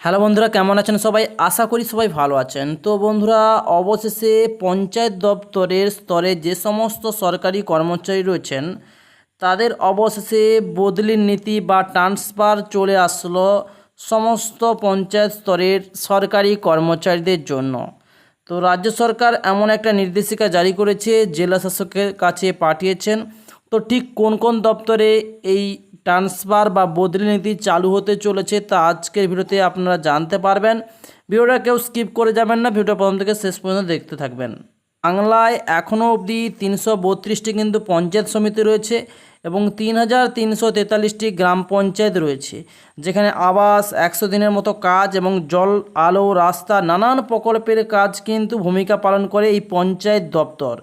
Hello বন্ধুরা, কেমন আছেন সবাই? আশা করি সবাই ভালো আছেন। তো বন্ধুরা, অবশেষে পঞ্চায়েত দপ্তরের স্তরে যে সমস্ত সরকারি কর্মচারী রয়েছেন, তাদের অবশেষে বদলির নীতি বা ট্রান্সফার চলে আসলো সমস্ত পঞ্চায়েত স্তরের সরকারি কর্মচারীদের জন্য। তো রাজ্য সরকার এমন একটা নির্দেশিকা জারি করেছে, জেলা শাসকের কাছে পাঠিয়েছেন। তো ঠিক কোন কোন দপ্তরে এই ট্রান্সফার বা বদলি নীতি চালু হতে চলেছে তা আজকের ভিডিওতে আপনারা জানতে পারবেন। ভিডিওটা কেউ স্কিপ করে যাবেন না, ভিডিওটা প্রথম থেকে শেষ পর্যন্ত দেখতে থাকবেন। বাংলায় এখনও অবধি তিনশো বত্রিশটি কিন্তু পঞ্চায়েত সমিতি রয়েছে এবং তিন হাজার তিনশো তেতাল্লিশটি গ্রাম পঞ্চায়েত রয়েছে, যেখানে আবাস, একশো দিনের মতো কাজ এবং জল, আলো, রাস্তা নানান প্রকল্পের কাজ কিন্তু ভূমিকা পালন করে এই পঞ্চায়েত দপ্তর।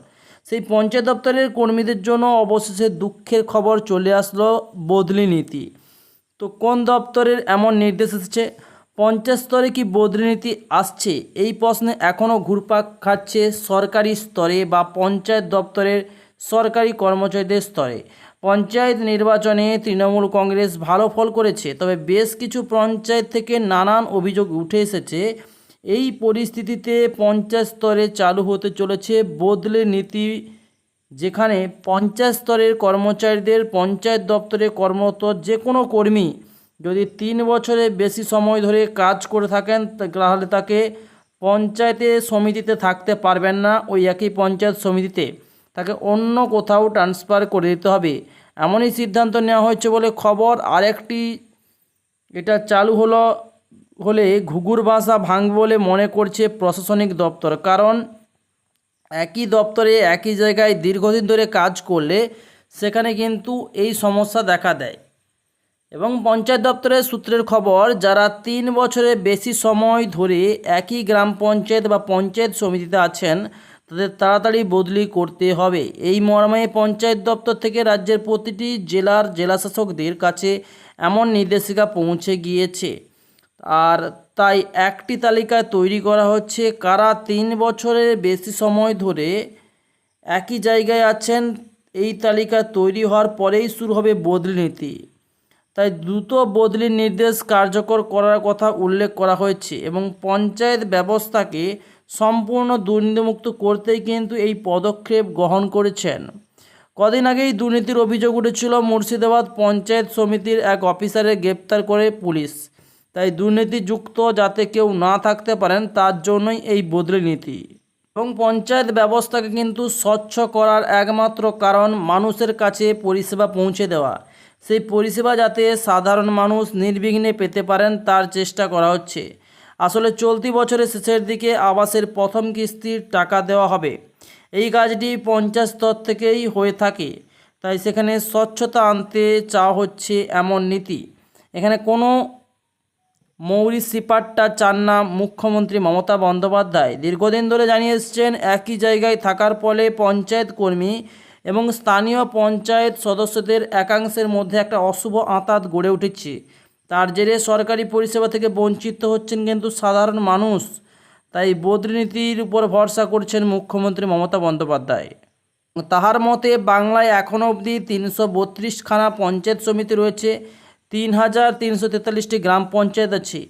সেই পঞ্চায়েত দপ্তরের কর্মীদের জন্য অবশেষে দুঃখের খবর চলে আসলো বদলি নীতি। তো কোন দপ্তরের এমন নির্দেশ এসেছে? পঞ্চায়েত স্তরে কি বদলি নীতি আসছে? এই প্রশ্নে এখনও ঘুরপাক খাচ্ছে সরকারি স্তরে বা পঞ্চায়েত দপ্তরের সরকারি কর্মচারীদের স্তরে। পঞ্চায়েত নির্বাচনে তৃণমূল কংগ্রেস ভালো ফল করেছে, তবে বেশ কিছু পঞ্চায়েত থেকে নানান অভিযোগ উঠে এসেছে এই পরিস্থিতিতে পঞ্চায়েত স্তরে চালু হতে চলেছে বদলে নীতি, যেখানে পঞ্চায়েত স্তরের কর্মচারীদের পঞ্চায়েত দপ্তরে কর্মরত যে কোনো কর্মী যদি তিন বছরে বেশি সময় ধরে কাজ করে থাকেন তাহলে তাকে পঞ্চায়েতে সমিতিতে থাকতে পারবেন না। ওই একই পঞ্চায়েত সমিতিতে তাকে অন্য কোথাও ট্রান্সফার করে দিতে হবে। এমনই সিদ্ধান্ত নেওয়া হয়েছে বলে খবর। আরেকটি, এটা চালু হলো হলে ঘুঘুর ভাষা ভাঙ বলে মনে করছে প্রশাসনিক দপ্তর। কারণ একই দপ্তরে একই জায়গায় দীর্ঘদিন ধরে কাজ করলে সেখানে কিন্তু এই সমস্যা দেখা দেয়। এবং পঞ্চায়েত দপ্তরের সূত্রের খবর, যারা তিন বছরের বেশি সময় ধরে একই গ্রাম পঞ্চায়েত বা পঞ্চায়েত সমিতিতে আছেন, তাদের তাড়াতাড়ি বদলি করতে হবে। এই মর্মে পঞ্চায়েত দপ্তর থেকে রাজ্যের প্রতিটি জেলার জেলাশাসকদের কাছে এমন নির্দেশিকা পৌঁছে গিয়েছে। আর তাই একটি তালিকা তৈরি করা হচ্ছে কারা তিন বছরের বেশি সময় ধরে একই জায়গায় আছেন, এই তালিকা তৈরি হওয়ার পরেই শুরু হবে বদলি নীতি। তাই দ্রুত বদলির নির্দেশ কার্যকর করার কথা উল্লেখ করা হয়েছে এবং পঞ্চায়েত ব্যবস্থাকে সম্পূর্ণ দুর্নীতিমুক্ত করতেই কিন্তু এই পদক্ষেপ গ্রহণ করেছেন। কদিন আগেই দুর্নীতির অভিযোগ উঠেছিল মুর্শিদাবাদ পঞ্চায়েত সমিতির এক অফিসারের গ্রেপ্তার করে পুলিশ। তাই দুর্নীতিযুক্ত যাতে কেউ না থাকতে পারেন, তার জন্যই এই বদলি নীতি। এবং পঞ্চায়েত ব্যবস্থাকে কিন্তু স্বচ্ছ করার একমাত্র কারণ মানুষের কাছে পরিষেবা পৌঁছে দেওয়া। সেই পরিষেবা যাতে সাধারণ মানুষ নির্বিঘ্নে পেতে পারেন, তার চেষ্টা করা হচ্ছে। আসলে চলতি বছরের শেষের দিকে আবাসের প্রথম কিস্তির টাকা দেওয়া হবে। এই কাজটি পঞ্চায়েত স্তর থেকেই হয়ে থাকে। তাই সেখানে স্বচ্ছতা আনতে চাওয়া হচ্ছে এমন নীতি। এখানে কোনো মৌরি সিপাট্টা চান না মুখ্যমন্ত্রী মমতা বন্দ্যোপাধ্যায় দীর্ঘদিন ধরে জানিয়ে এসছেন একই জায়গায় থাকার ফলে পঞ্চায়েত কর্মী এবং স্থানীয় পঞ্চায়েত সদস্যদের একাংশের মধ্যে একটা অশুভ আঁতাত গড়ে উঠেছে। তার জেরে সরকারি পরিষেবা থেকে বঞ্চিত হচ্ছেন কিন্তু সাধারণ মানুষ, তাই বদলীনীতির উপর ভরসা করছেন মুখ্যমন্ত্রী মমতা বন্দ্যোপাধ্যায়। তাহার মতে বাংলায় এখনও অবধি তিনশো বত্রিশখানা পঞ্চায়েত সমিতি রয়েছে তিন হাজার তিনশো তেতাল্লিশটি গ্রাম পঞ্চায়েত আছে।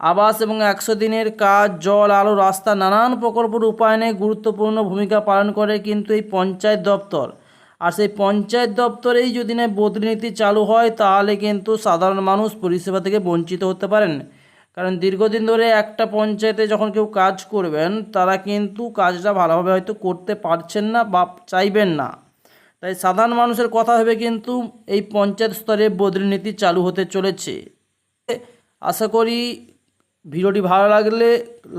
আবাস এবং একশো দিনের কাজ, জল, আলো, রাস্তা নানান প্রকল্প রূপায়ণে গুরুত্বপূর্ণ ভূমিকা পালন করে কিন্তু এই পঞ্চায়েত দপ্তর। আর সেই পঞ্চায়েত দপ্তরেই যদি না বদলি নীতি চালু হয়, তাহলে কিন্তু সাধারণ মানুষ পরিষেবা থেকে বঞ্চিত হতে পারেন। কারণ দীর্ঘদিন ধরে একটা পঞ্চায়েতে যখন কেউ কাজ করবেন, তারা কিন্তু কাজটা ভালোভাবে হয়তো করতে পারছেন না বা চাইবেন না। তাই সাধারণ মানুষের কথা হবে কিন্তু এই পঞ্চায়েত স্তরে বদলি নীতি চালু হতে চলেছে। আশা করি ভিডিওটি ভালো লাগলে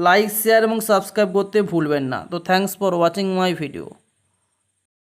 লাইক শেয়ার এবং সাবস্ক্রাইব করতে ভুলবেন না। তো thanks for watching my video